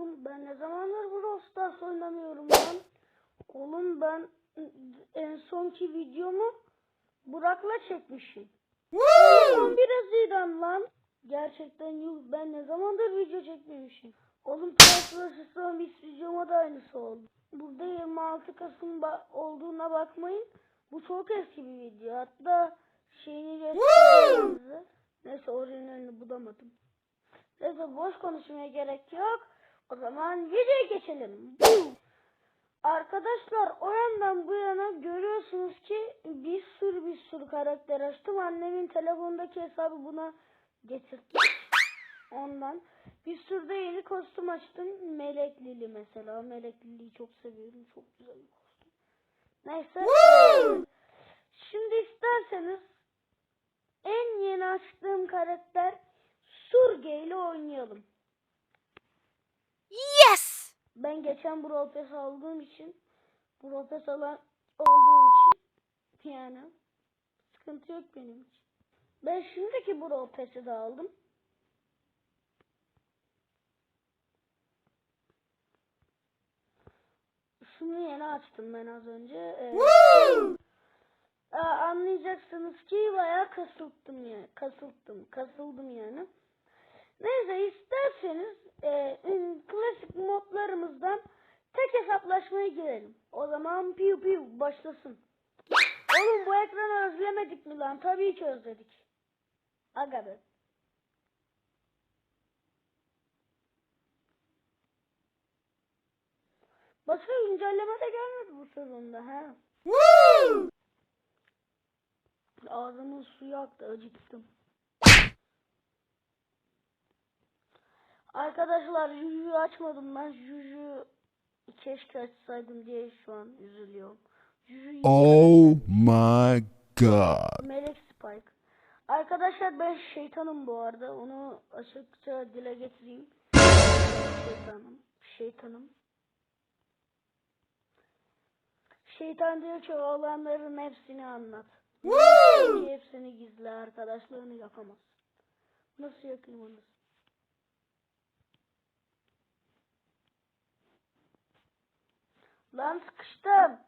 Oğlum ben ne zamandır Brawl Stars oynamıyorum lan. Oğlum ben en sonki videomu Burak'la çekmişim. Oğlum 11 Haziran lan. Gerçekten yuh ben ne zamandır video çekmemişim. Oğlum vs Zombies videoma da aynısı oldu. Burada 26 Kasım ba- olduğuna bakmayın. Bu çok eski bir video. Hatta şeyini göstereyim size. Neyse orijinalini bulamadım. Neyse boş konuşmaya gerek yok. O zaman videoya geçelim. Arkadaşlar o yandan bu yana görüyorsunuz ki bir sürü bir sürü karakter açtım. Annemin telefonundaki hesabı buna getirdim. Ondan bir sürü de yeni kostüm açtım. Melek Lili mesela. Melek Lili'yi çok seviyorum. Çok güzel bir kostüm. Neyse. Şimdi isterseniz en yeni açtığım karakter Surge ile oynayalım. Ben geçen Brawl Pass aldığım için Brawl Pass alan olduğum için yani sıkıntı yok benim için. Ben şimdiki Brawl Pass'i de aldım. Şunu yeni açtım ben az önce. Ee, Aa, anlayacaksınız ki bayağı kasılttım ya. Kasılttım. Kasıldım yani. Neyse isterseniz girelim. O zaman piu piu başlasın. Oğlum bu ekranı özlemedik mi lan? Tabii ki özledik. Aga be. Başka güncelleme de gelmedi bu sezonda ha. Ağzımın suyu aktı acıktım. Arkadaşlar Juju'yu açmadım ben. Juju keşke açsaydım diye şu an üzülüyorum. Oh my god. Melek Spike. Arkadaşlar ben şeytanım bu arada. Onu açıkça dile getireyim. Şeytanım. Şeytanım. Şeytan diyor ki olanların hepsini anlat. Hepsini gizle arkadaşlarını yapamaz. Nasıl yakayım onu? Lan sıkıştım.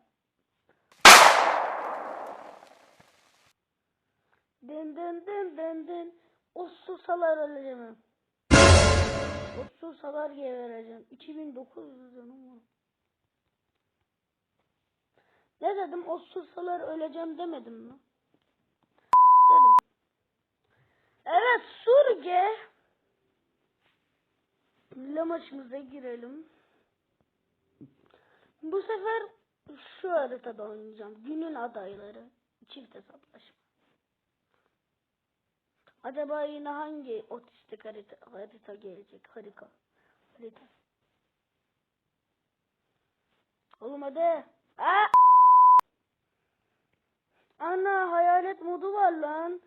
Dın dın dın dın dın. O susalar öleceğim. O susalar gebereceğim. 2900 canım var. Ne dedim? O susalar öleceğim demedim mi? Dedim. Evet Surge. Le maçımıza girelim. Bu sefer şu haritada oynayacağım. Günün adayları. Çift hesaplaşma. Acaba yine hangi otistik harita, harita gelecek? Harika. Harita. Oğlum hadi. Aa! Ana hayalet modu var lan.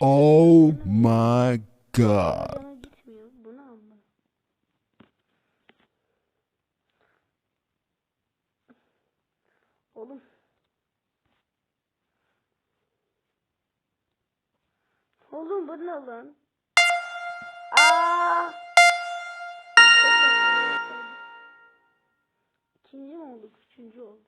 Oh my god. Canım gitmiyor. Bu ne amma? Oğlum. Oğlum bu ne lan? Aa! İkinci mi olduk? Üçüncü olduk.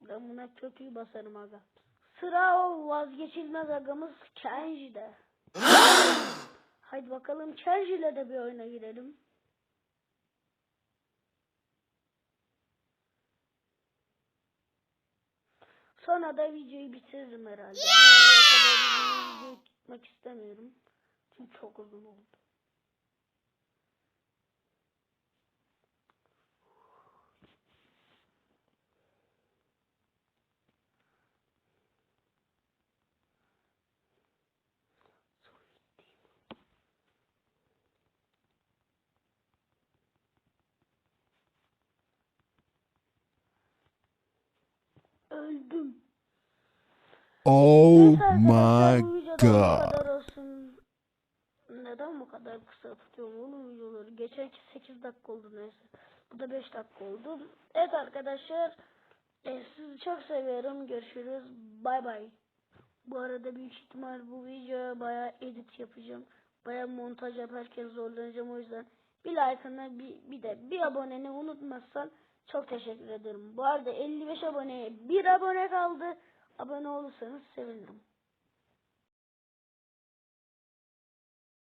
Ben buna kötüyü basarım aga. Sıra o vazgeçilmez agamız Kenji'de. Haydi bakalım Kenji'yle de bir oyuna girelim. Sonra da videoyu bitiririm herhalde. O kadar uzun video tutmak istemiyorum. Çünkü çok uzun oldu. Öldüm. Oh Neyse my god. Neden bu kadar kısa tutuyorum oğlum videoları? Geçenki 8 dakika oldu neyse. Bu da 5 dakika oldu. Evet arkadaşlar. e, sizi çok seviyorum. Görüşürüz. Bay bay. Bu arada büyük ihtimal bu videoya bayağı edit yapacağım. Bayağı montaj yaparken zorlanacağım o yüzden. Bir like'ını bir, bir de bir aboneni unutmazsan çok teşekkür ederim. Bu arada 55 aboneye bir abone kaldı. Abone olursanız sevinirim.